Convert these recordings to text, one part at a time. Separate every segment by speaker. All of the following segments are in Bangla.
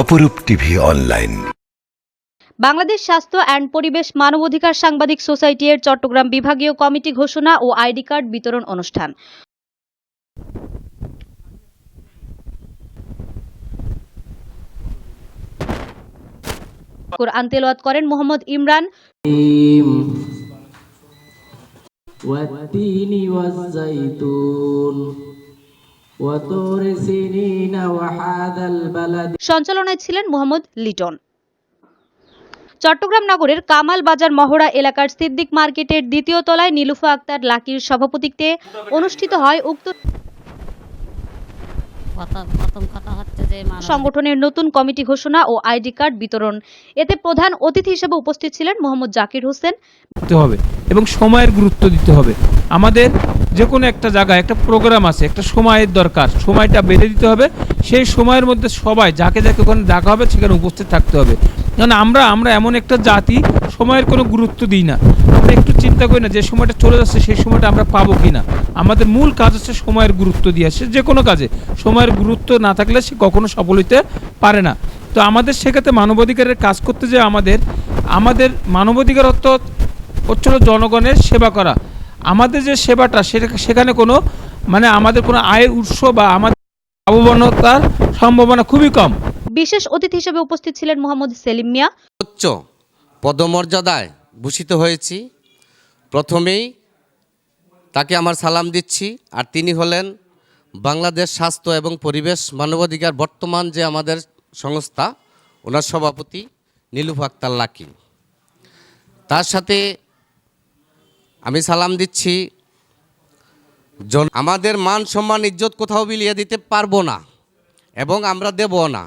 Speaker 1: অপরূপ টিভি অনলাইন
Speaker 2: বাংলাদেশ স্বাস্থ্য অ্যান্ড পরিবেশ মানবাধিকার সাংবাদিক সোসাইটি এর চট্টগ্রাম বিভাগীয় কমিটি ঘোষণা ও আইডি কার্ড বিতরণ অনুষ্ঠান কোরআন তেলাওয়াত করেন মোহাম্মদ ইমরান
Speaker 3: والتين والزيتون وطور سنين وهذا البلد
Speaker 2: সঞ্চালনায় ছিলেন মোহাম্মদ লিটন। চট্টগ্রাম নগরের কামাল বাজার মহড়া এলাকার সিদ্দিক মার্কেটের দ্বিতীয় তলায় নীলুফা আক্তার লাকির সভাপতিত্বে অনুষ্ঠিত হয় উক্ত
Speaker 4: প্রথম কথা হচ্ছে যে
Speaker 2: সংগঠনের নতুন কমিটি ঘোষণা ও আইডি কার্ড বিতরণ। এতে প্রধান অতিথি হিসেবে উপস্থিত ছিলেন মোহাম্মদ জাকির হোসেন।
Speaker 5: করতে হবে এবং সময়ের গুরুত্ব দিতে হবে। আমাদের যে কোনো একটা জায়গায় একটা প্রোগ্রাম আছে একটা সময়ের দরকার সময়টা বেঁধে দিতে হবে। সেই সময়ের মধ্যে সবাই যাকে যাকে ওখানে ডাকা হবে সেখানে উপস্থিত থাকতে হবে। কারণ আমরা আমরা এমন একটা জাতি সময়ের কোনো গুরুত্ব দিই না। চিন্তা করি না যে সময়টা চলে যাচ্ছে সেই সময়টা আমরা পাবো কি না আমাদের মূল কাজ হচ্ছে সময়ের গুরুত্ব দিয়ে সে যে কোনো কাজে। সময়ের গুরুত্ব না থাকলে সে কখনো সফল হইতে পারে না। তো আমাদের সেক্ষেত্রে মানবাধিকারের কাজ করতে যে আমাদের আমাদের মানবাধিকার অর্থ হচ্ছিল জনগণের সেবা করা। আমাদের যে সেবাটা সেটা সেখানে কোনো মানে আমাদের কোনো আয়ের উৎস বা আমাদের লাভবানতার সম্ভাবনা খুবই কম।
Speaker 2: বিশেষ অতিথি হিসেবে উপস্থিত ছিলেন মোহাম্মদ সেলিম মিয়া।
Speaker 6: উচ্চ পদমর্যাদায় ভূষিত হয়েছি। প্রথমেই তাকে আমার সালাম দিচ্ছি, আর তিনি হলেন বাংলাদেশ স্বাস্থ্য এবং পরিবেশ মানবাধিকার বর্তমান যে আমাদের সংস্থা, ওনার সভাপতি নীলুফ আক্তার লাকি। তার সাথে আমি সালাম দিচ্ছি, জন, আমাদের মান সম্মান, ইজ্জত কোথাও বিলিয়ে দিতে পারব না এবং আমরা দেবও না।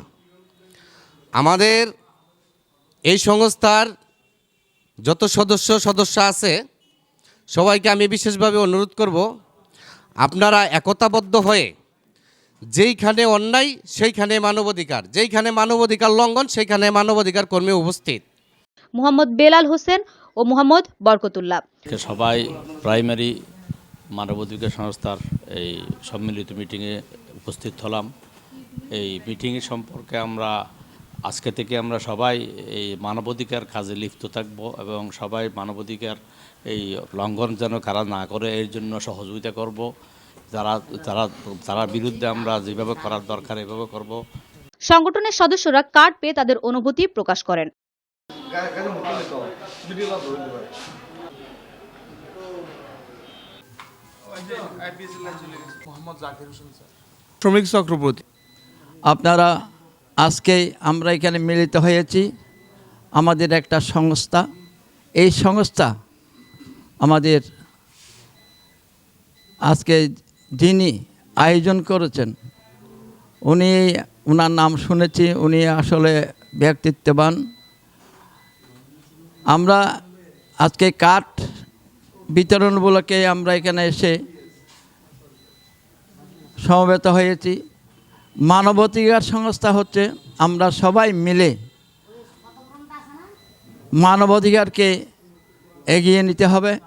Speaker 6: আমাদের এই সংস্থার যত সদস্য সদস্য আছে সবাইকে আমি বিশেষভাবে অনুরোধ করব আপনারা একতাবদ্ধ হয়ে যেইখানে অন্যায় সেইখানে মানবাধিকার যেইখানে মানবাধিকার লঙ্ঘন সেইখানে মানবাধিকার কর্মী উপস্থিত।
Speaker 2: মোহাম্মদ বেলাল হোসেন ও মোহাম্মদ বরকতুল্লাহ।
Speaker 7: সবাই প্রাইমারি মানবাধিকার সংস্থার এই সম্মিলিত মিটিংয়ে উপস্থিত হলাম। এই মিটিং সম্পর্কে আমরা আজকে থেকে আমরা সবাই এই মানবাধিকার কাজে লিপ্ত থাকব এবং সবাই মানবাধিকার এই লঙ্ঘন যেন কারা না করে এর জন্য সহযোগিতা করব। যারা যারা যারা বিরুদ্ধে আমরা যেভাবে করার দরকার এভাবে করব।
Speaker 2: সংগঠনের সদস্যরা কার্ড পেয়ে তাদের অনুভূতি প্রকাশ করেন।
Speaker 5: শ্রমিক চক্রবর্তী
Speaker 8: আপনারা আজকে আমরা এখানে মিলিত হয়েছি আমাদের একটা সংস্থা। এই সংস্থা আমাদের আজকে যিনি আয়োজন করেছেন, উনি ওনার নাম শুনেছি, উনি আসলে ব্যক্তিত্ববান। আমরা আজকে কাঠ বিতরণ উপলক্ষে আমরা এখানে এসে সমবেত হয়েছি। মানবাধিকার সংস্থা হচ্ছে আমরা সবাই মিলে মানবাধিকারকে এগিয়ে নিতে হবে।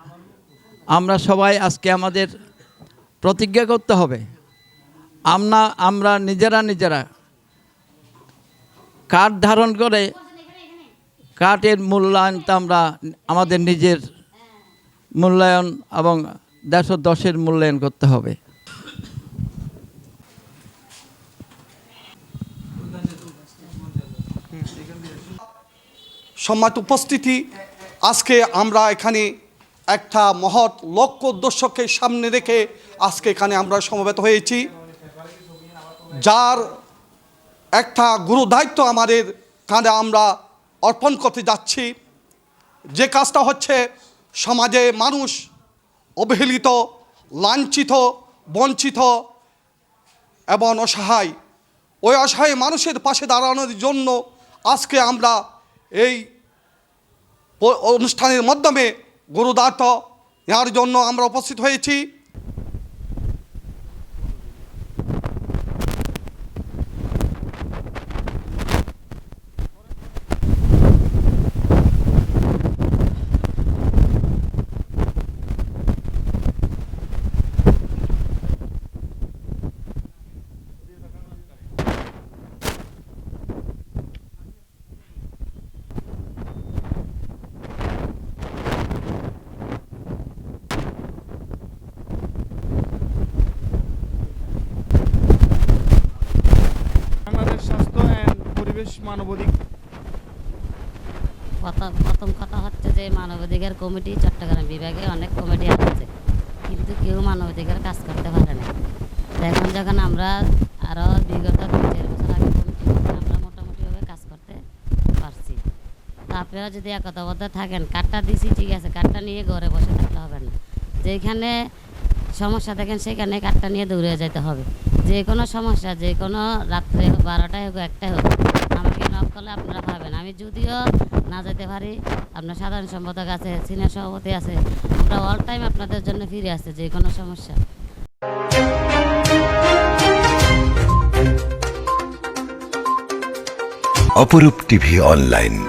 Speaker 8: আমরা সবাই আজকে আমাদের প্রতিজ্ঞা করতে হবে। আমরা আমরা নিজেরা নিজেরা কাঠ ধারণ করে কাঠের মূল্যায়নটা আমরা আমাদের নিজের মূল্যায়ন এবং দেশ দশের মূল্যায়ন করতে হবে।
Speaker 9: সম্মানিত উপস্থিতি, আজকে আমরা এখানে একটা মহৎ লক্ষ্য উদ্দেশ্যকে সামনে রেখে আজকে এখানে আমরা সমবেত হয়েছি, যার একটা গুরু দায়িত্ব আমাদের কাঁধে আমরা অর্পণ করতে যাচ্ছি। যে কাজটা হচ্ছে সমাজে মানুষ অবহেলিত, লাঞ্ছিত, বঞ্চিত এবং অসহায়। ওই অসহায় মানুষের পাশে দাঁড়ানোর জন্য আজকে আমরা এই অনুষ্ঠানের মাধ্যমে গুরুদাত যার জন্য আমরা উপস্থিত হয়েছি।
Speaker 5: পরিবেশ মানবাধিক।
Speaker 4: প্রথম কথা হচ্ছে যে মানবাধিকার কমিটি চট্টগ্রাম বিভাগে অনেক কমিটি আছে, কিন্তু কেউ মানবাধিকার কাজ করতে পারে না। এখন যখন আমরা আরও বিগত চার বছর আগে আমরা মোটামুটিভাবে কাজ করতে পারছি। তো আপনারা যদি একতাবদ্ধ থাকেন, কার্ডটা দিছি, ঠিক আছে, কার্ডটা নিয়ে ঘরে বসে থাকতে হবে না। যেখানে সমস্যা দেখেন সেখানে কার্ডটা নিয়ে দৌড়ে যেতে হবে। যে কোনো সমস্যা, যে কোনো রাত্রে হোক, বারোটায় হোক একটাই হোক আমাকে করলে আপনারা পাবেন। আমি যদিও না যেতে পারি, আপনার সাধারণ সম্পাদক আছে সিনিয়র সভাপতি আছে, আমরা অল টাইম আপনাদের জন্য ফিরে আসছে যে কোনো সমস্যা
Speaker 1: অপরূপ টিভি অনলাইন